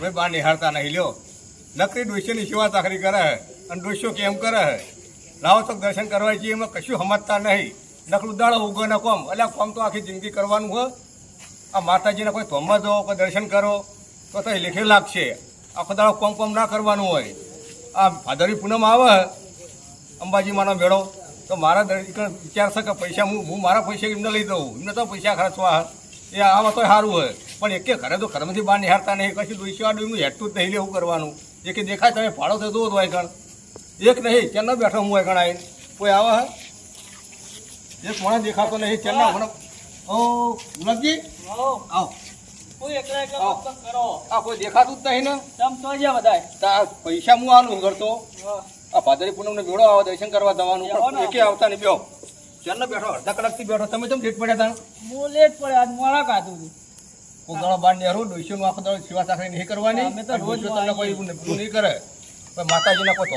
ઘરમે બહાર નિહાળતા નહીં, લ્યો. નકરી ડોશીની સેવા તાખરી કરે હે અને ડોશીઓ કેમ કરે હે? લાવો તો દર્શન કરવા જઈએ, એમાં કશું સમજતા નહીં. નકરું દાડો ઉગો ન કોમ. એટલે કોમ તો આખી જિંદગી કરવાનું હોય આ માતાજીને કોઈ ધોમમાં દો, કોઈ દર્શન કરો, તો તો લેખે લાગશે. આખો દાડો કોમ કોમ ના કરવાનું હોય. આ ભાદરવી પૂનમ આવે અંબાજીમાંનો મેળો. તો મારા વિચાર છે કે પૈસા હું હું મારા પૈસા એમને લઈ દઉં. એમને તો પૈસા ખર્ચવા એ આમાં તો સારું હોય. પણ એકે ઘરે તો ઘરમાંથી બહાર નિહાળતા નહીં કશું દોઈશું આડું એમનું હેઠતું જ નહીં લેવું કરવાનું? કે દેખાય તમે ફાળો થતો હોય કણ એક નહીં કેનો બેઠો હું કણ આવીને. કોઈ આવે હે? એક મને દેખાતો નહીં કેના મને ઓ ગુલાબજી? આવો. કોઈ દેખાતું જ નહીં ને? તમ તો જ્યાં પૈસા હું આનું કરતો આ ભાદરી પૂનમને જોડો આવે દર્શન કરવા જવાનું. એક આવતા નહીં બેહો. ચાલને બેઠો અડધા કલાકથી બેઠો. તમે કેમ લેટ પડ્યા હતા હું લેટ પડે આજ મોડા કાઢું છું. કોઈ દાડો બાર નેરો ડોસીનું આખો દાડો સેવા સાકરી નહીં કરવાની. અમે તો રોજ તમને કોઈ નહીં કરે. પણ માતાજીના કોઈ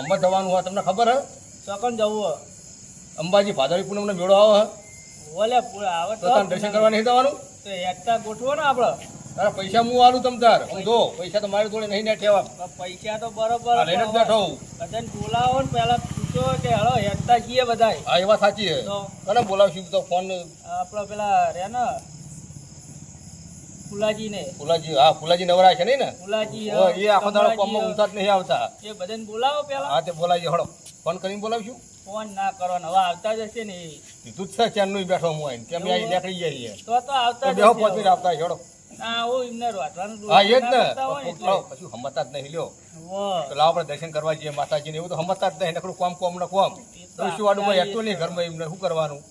હોય તમને ખબર હે? ચોકન જવું અંબાજી ભાદરી પૂનમને મેળો આવે હે? ઓલે આવે તો દર્શન કરવા નહીં જવાનું? તો હેડતા ગોઠવો ને આપડે. તારા પૈસા હું આલું તમ તાર. જો પૈસા તો મારી જોડે નહીં ને ઠેવા. પૈસા તો બરોબર લઈને જ બેઠો બધાને બોલાવો ને પેલા પૂછો કે હળો હેડતા જઈએ બધાય. આ એ વાત સાચી હે તો? બોલાવશું? તો ફોન આપડે પેલા રે ને ફુલાજી ને ફુલાજી હા ફુલાજી નવરા છે નહીં ને? ફુલાજી એ આખો દાડો કોમમાં ઊંચા જ નહીં આવતા. એ બધાને બોલાવો પેલા. હા તે બોલાવીએ હળો. ફોન કરીને બોલાવશું? ફોન ના કરો ને હવે આવતા જશે ને કીધું જ છે ચારનું બેઠો હું આવીને. કે અમે અહીં નીકળી જઈએ તો તો આવતા બેહો એમને હા એ જ ને. ના કરતા હોય ને કોક લાવો, કશું સમજતા જ નહીં લ્યો. તો લાવો આપણે દર્શન કરવા જઈએ માતાજીને. એવું તો સમજતા જ નહીં નકરું કોમ કોમ ને કોમ. ડોસ્યું વાળું કોઈ નહીં ઘરમાં એમને? શું કરવાનું?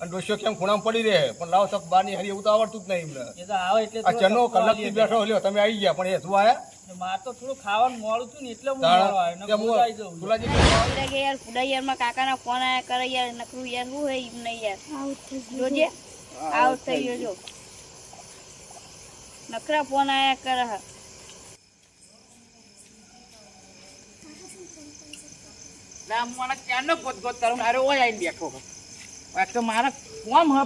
અને ડોસ્યો કેમ ખૂણામાં પડી રહે? પણ લાવો તો બહારની હરી એવું તો આવડતું જ નહીં એમને. એ તો આવે એટલે આ ચનો તકવા કલાકથી બેઠો લ્યો તમે આવી ગયા પણ એ શું આયા? મારે તો થોડું ખાવાનું મોડું છું ને એટલે હું યાર ફુડા યારમાં કાકાના ફોન આયા કરે યાર નકરું યાર શું હે એમ નહીં યાર જોજે. આઉટ થઈ ગયો જો. નકરા ફોન આયા કરે ના હું ગોત ગોત ઓય આવીને બેઠો હો. તો મારા કોમ હ.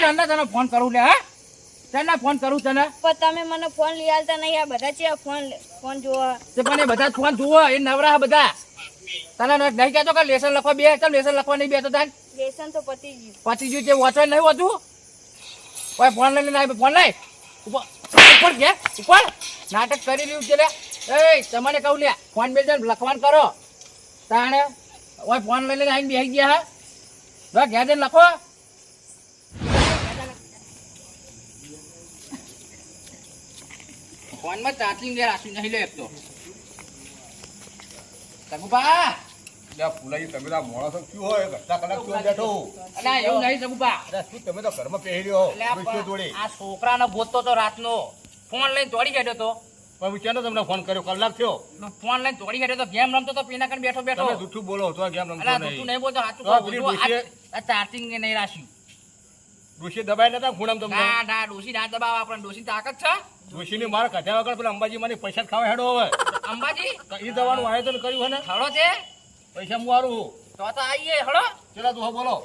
ચાલના તને ફોન કરું લે હા? ચાલના ફોન કરું તને. પણ તમે મને ફોન લઈ આલતા નહીં આ બધા છે ફોન ફોન જોવા તે પણ એ બધા ફોન જોવો એ નવરા બધા. તને નહીં કહેતો કે લેસન લખવા બે લેસન લખવા નહીં બેતો તાન. લેસન તો પતી ગયું. પતી ગયું છે વાંચવા નહીં હોતું ઓય, ફોન લઈને આવી ફોન લઈ ઉપર ઉપર ઉપર. નાટક કરી રહ્યું છે લે. એ તમને કહું લે, ફોન બે લખવાનું કરો. તાણે, ઓય, ફોન લઈને આવીને બેસી ગયા હા. જો, ઘેર જઈને લખો. ફોનમાં ચાર્જિંગ લે રાખ્યું નહીં લે એક તો. સગુપા લ્યા, ફૂલાઈ તમે આ માણસો શું હોય? અડધા કલાક શું બેઠો. અલા એવું નહીં અરે શું તમે તો ઘરમાં પહેરી એટલે આ જોડે? આ છોકરાનો ગોતતો તો રાતનો. ફોન લઈને દોડી ગયો તો પણ હું તમને ફોન કર્યો? કલાક થયો. ફોન લઈને દોડી ગયો તો ગેમ રમતો તો પીના કરીને બેઠો બેઠો. જૂઠું બોલો તો ગેમ રમતો અલા તું નહીં. નહીં બોલતો સાચું તો કહું. પેલી છું. આ- ચાર્જિંગ નહીં રાખ્યું ડોશી દબાઈ નતા? ખૂણામ તમને? ના દબાવ તાકાત છે. મારે કઢ્યા વગર પેલા અંબાજી માની પૈસા ખાવા હેડો હવે. અંબાજી? તો દવાનું આયોજન કર્યું હે ને? છે. પૈસા હું. આરું તો તો આવીએ હળો. ચલા તું હા બોલો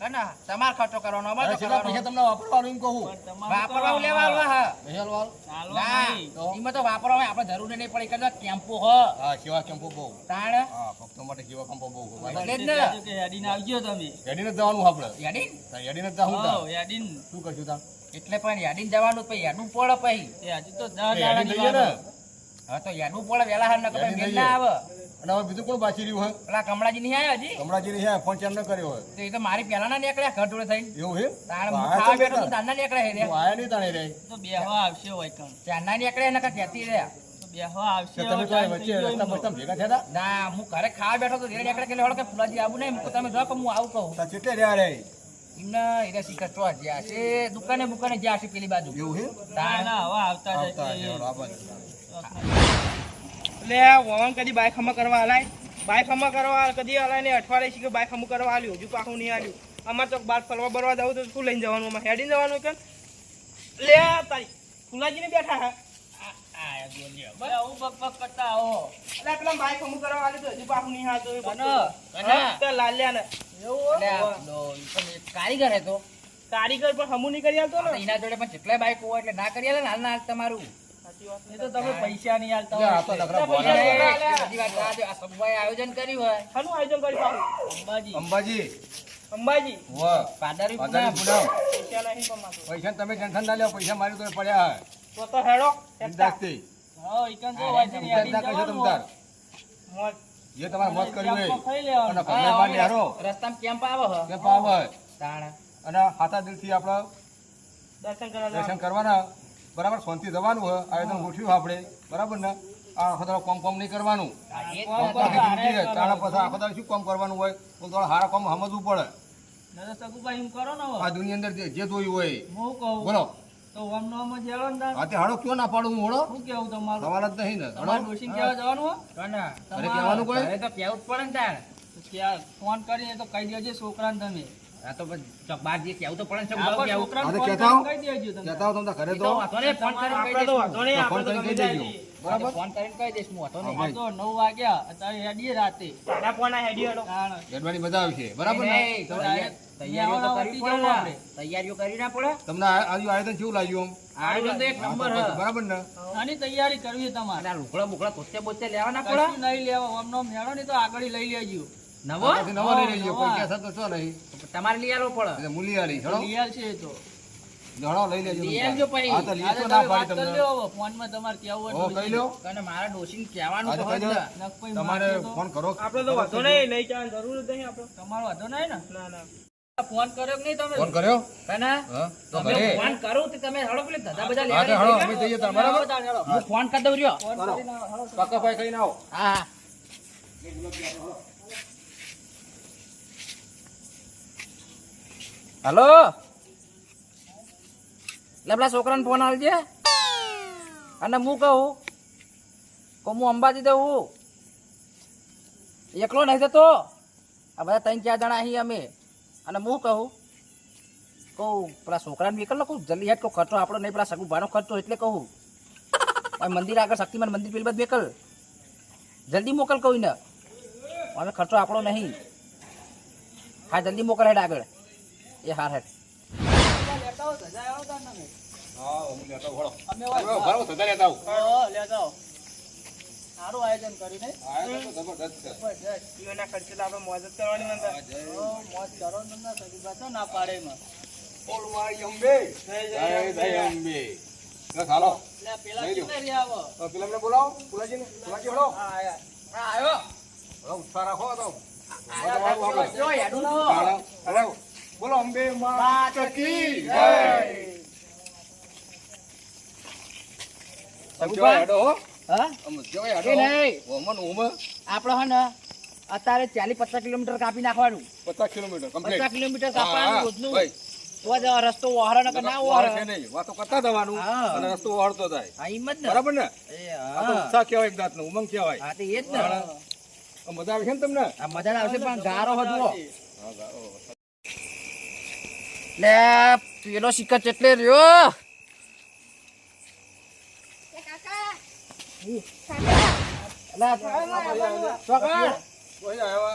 કના તમાર ખર્ચો કરવાનો અમાર તો પૈસા તમને વાપરવાનું એમ કહું. પણ તમારે તો વાપરવા લેવા આવવા હા. હાલવા? ચાલવા ના. એમાં તો વાપરવા આપણે જરૂર નહીં પડે કે કેમ્પો હ. હા કેવા કેમ્પો બહુ. તાણ? હા ભક્તો માટે કેવા કેમ્પો બહુ એટલે જ ને. હેડીને આવજો તમે. હેડીને જવાનું આપણે. યાદી હેડીને જ જાઉં હઉ, હેડીને. શું કરશું તા? એટલે પણ યાદી જવાનું પછી યાદું પડે પછી. એ હજુ તો દસ દાડા હા તો યાદું પડે વેલા હાર ન કપાય મેલ ના આવે. અને હવે બીજું કોણ બાકી રહ્યું હોય? પેલા કમળાજી નહીં આવ્યા હજી? કમળાજીને હે ફોન ચાર ન કર્યો હોય? તો એ તો મારી પહેલાના નીકળ્યા ઘર જોડે થઈને. એવું હે હું આયા ખાવા બેઠો. તો કેટલા? નીકળ્યા હે રે. આયા નહીં તાણે રે. તો બેહવા આવશે હોય કણ. ત્યાંના નીકળ્યા નકર કહેતી રે બેહવા આવશે તમે તો વચ્ચે રસ્તા એમનો. બસ્તા ભેગા થયા ના હું ઘરે ખાવા બેઠો તો નીકળે કે કે ફુલાજી આવું નહીં મૂકો તમે જો કે હું આવું કહું. તા ચેટલે રહ્યા રે. એમને એને શીખર ચો જ્યાં છે. દુકાને બુકાને જ્યાં છે પેલી બાજુ. એવું હે ના ના હવે આવતા. એટલે વવાન કદી બાઇક હમા કરવા હલાય બાઇક હમા કરવા કદી હલાય ને અઠવાડિયે શીખે બાઇક હમું કરવા હાલ્યું હજુ પાછું નહીં હાલ્યું અમારે તો બાર ફરવા બરવા જવું તો શું લઈને જવાનું? અમારે હેડીને જવાનું કે? લે તારી ફુલાજીને બેઠા હા. કારીગર હતો કારીગર પણ હમું નહીં કરી આવતો ને. એના જોડે પણ જેટલા બાઈક હોય એટલે ના કરી આવે ને હાલ ના તમારું. એ તો તમે પૈસા નહીં હાલતા લે, આ તો હોય. નકરા પૈસા ભોળા નહીં છે. આલે. બધી વાત આ જો આ સભાએ આયોજન કર્યું હોય શાનું આયોજન કરી પાછું અંબાજી અંબાજી અંબાજી વાહ પાદારી પાદારી પૂનમ. પૈસા નહીં પણ પૈસા તમે ટેન્શન ના લ્યો પૈસા મારી તો પડ્યા હે તો તો હેડો હેડતા. બિંદાસથી. હા, ઈકન તો હોય છે ને, ચિંતા ના હેડીને તમ તાર. હોય. મોજ. જે તમારે મોત કર્યું હોય ખાઈ લેવાનું. અને ઘરને બહાર નેહરો રસ્તામાં કેમ્પ આવે હ કે પાવે તાણ અને હાથા દિલથી આપણે દર્શન કરવા દર્શન જવાનું. કરવાના બરાબર શાંતિ જવાનું હોય આયોજન ગોઠવ્યું આપણે. બરાબર ને? આ આખો દાડો કોમ કોમ નહીં કરવાનું. તાણા પછી આખો દાડો શું કોમ કરવાનું હોય? તો થોડા સારા કોમ સમજવું પડે. ના તો સગુભાઈ એમ કરો ને હવે. આ દુનિયા અંદર જે જે જોયું હોય હું કહું. બોલો. નો ને ના. ને ને. ફોન કરીને તો કહી દેજો છોકરાને તમે. આ તો બહાર જે કેવું તો પડે છે આ કહેતા હો. કહી દેજો તમે કહેતા હો તમે ઘરે તો. તો ફોન કરીને કહી આપણે તો દઈશ ફોન કરીને કહી દેજો. બરાબર? ફોન કરીને કહી દઈશ હું હતો ને આ તો નવ વાગ્યા અત્યારે હેડીએ રાતે. તારા ફોન આ હેડી હેડો. તાણ. જડવાની મજા આવશે બરાબર ને? તો તૈયાર- તૈયારીઓ તો કરવી પડે આપણે. તૈયારીઓ કરી ના પડે? તમને આજુ આયોજન કેવું લાગ્યું આયોજન તો એક નંબર હ. બરાબર ને? આની તૈયારી કરવી તમારે. આ લુકડા બુગડા કોસ્તે બોતે લેવાના પડે? નહીં લેવા ઓમનો મેળો ને નહીં તો આગળ લઈ લેજો. નવો? નવો લઈ લેજો કોઈ. કહેશે તો શું નહીં? તમારે લઈ આવો પડે. એટલે મૂલ્યાળી હળો લીયાલ છે એ તો. હળો લઈ લેજો લઈ આવજો પછી. હા તો લીધો ના પાડી તમને. ફોનમાં ફોનમાં તમારે કેવું હોય તો કહી લો અને મારા ડોશીને કહેવાનું તો હોય ને. તમારે ફોન કરો. આપણે તો વાતો નહીં નહીં જવાની જરૂર જ નહીં આપણે. તમારો વાતો નહીં ને? ના ના. ફોન કર્યો કે નહીં તમે? ફોન કર્યો? કના? તો તમે ઘરે. ફોન કરું તો તમે હળો પેલી ધધા બધા હા તો હળો અમે જઈએ તમારા બરાબર હું. ફોન કરી દઉં રહ્યો. ફોન કરીને. કાકાભાઈ કહીને આવો. હા. હલો? એટલે પેલા છોકરાને ફોન આવજે અને હું કહું કે હું અંબાજી દઉં. એકલો નહીં થતો આ બધા ત્રણ ચાર જણા અહીં અમે. અને હું કહું કહું, પેલા છોકરાને વિકલ કહું, જલ્દી હેઠ કહું, ખર્ચો આપણો નહીં, પેલા સગુભાનો ખર્ચો એટલે કહું. મંદિર આગળ શક્તિમાન મંદિર પેલી બાદ મેકલ જલ્દી મોકલ કહું ને અને ખર્ચો આપણો નહીં. હા, જલ્દી મોકલ હેડ આગળ. એ હાર હેઠ લેતા આવો, ધજા આવો તાર તમે. હા હું લેતા આવું, અમે હોય. બરાબર, બરાબર, લેતા આવું. હા, લેતા આવો. સારું આયોજન કર્યું નહીં આયોજન તો જબરદસ્ત છે. જબરજસ્ત. ઈઓના ખર્ચે આપણે મોજ કરવાની નતા. મોજ કરો તમને સગીબા તો ના પાડે એમાં. બોલ મારી અંબે જય જય જય અંબે બસ હાલો લે, પેલા. આવો? તો બોલાવો ફુલાજીને ફુલાજી હળો હા, આયા. હા આવ્યો હળો ઉત્સાહ રાખો તો. જો. બોલો અંબે માત કી જય. હો. કેવાય ને અત્યારે ચાલીસ પચાસ કિલોમીટર કાપી નાખવાનું. 50 કિલોમીટર પચાસ કિલોમીટર કાપવાનું રોજનું. રસ્તો વહારે ને ના વાળ છે નહીં. વાતો કરતા જવાનું અને રસ્તો વહારતો થાય હા એમ ને. બરાબર ને? આ તો ઉત્સાહ કહેવાય એક જાતનો ઉમંગ કહેવાય. હા તો એ જ ને. મજા આવે છે ને તમને? મજા આવશે પણ ગારો હતો લે પેલો શિખર ચેટલે રહ્યો કાકા